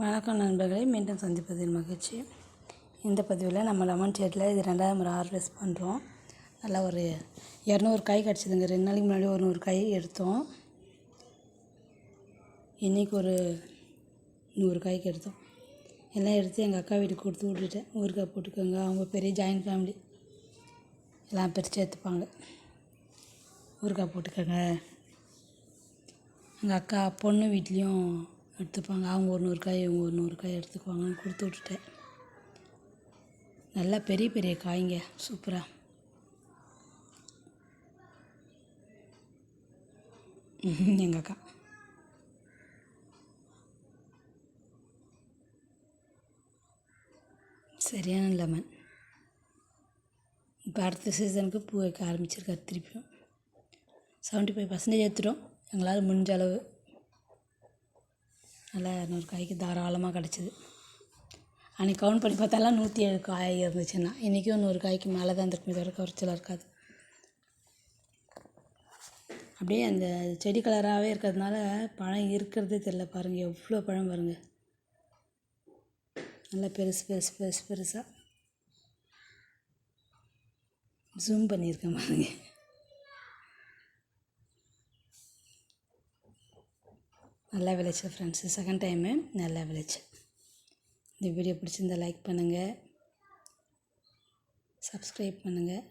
வணக்கம் நண்பர்களை மீண்டும் சந்திப்பதில் மகிழ்ச்சி. இந்த பதிவில் நம்ம லெமன் செடியில் இது ரெண்டாவது முறை ஹார்வெஸ்ட் பண்ணுறோம் நல்லா ஒரு இரநூறு காய் கிடச்சிதுங்க. ரெண்டு நாளைக்கு முன்னாடி ஒரு நூறு காய் எடுத்தோம். இன்றைக்கி ஒரு நூறு காய்க்கு எடுத்தோம். எல்லாம் எடுத்து எங்கள் அக்கா வீட்டுக்கு கொடுத்து விட்டுட்டேன் ஊறுகாய் போட்டுக்கோங்க. அவங்க பெரிய ஜாயின்ட் ஃபேமிலி எல்லாம் பிரித்து எடுத்துப்பாங்க ஊறுகாய் போட்டுக்கோங்க. எங்கள் அக்கா பொண்ணு வீட்லேயும் எடுத்துப்பாங்க. அவங்க ஒரு நூறு காய் இவங்க ஒரு நூறு காய் எடுத்துக்குவாங்கன்னு கொடுத்து விட்டுட்டேன். நல்லா பெரிய பெரிய காய்ங்க. சூப்பராக எங்கள் அக்கா. சரியான லெமன். இப்போ அடுத்த சீசனுக்கு பூ வைக்க ஆரம்பிச்சிருக்காரு திருப்பியும். செவன்ட்டி ஃபைவ் பர்சன்டேஜ் எடுத்துட்டோம். எங்களால் முடிஞ்ச அளவு நல்லா இன்னொரு காய்க்கு தாராளமாக கிடச்சிது. அன்றைக்கி கவுண்ட் பண்ணி பார்த்தாலாம் நூற்றி ஏழு காய் இருந்துச்சுன்னா இன்றைக்கும் நூறு காய்க்கு மேலே தான் இருந்திருக்குமே தவிர குறைச்சலாக இருக்காது. அப்படியே அந்த செடி கலராகவே இருக்கிறதுனால பழம் இருக்கிறதே தெரில பாருங்கள் எவ்வளோ பழம் பாருங்கள் நல்லா பெருசு பெருசு பெருசு பெருசாக ஜூம் பண்ணியிருக்கேன் பாருங்கள் நல்லா விளைச்சல் ஃப்ரெண்ட்ஸு செகண்ட் டைமு நல்லா விளைச்சல். இந்த வீடியோ பிடிச்சிருந்தால் லைக் பண்ணுங்கள் சப்ஸ்கிரைப் பண்ணுங்கள்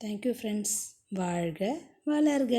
தேங்க்யூ ஃப்ரெண்ட்ஸ் வாழ்க வளர்க.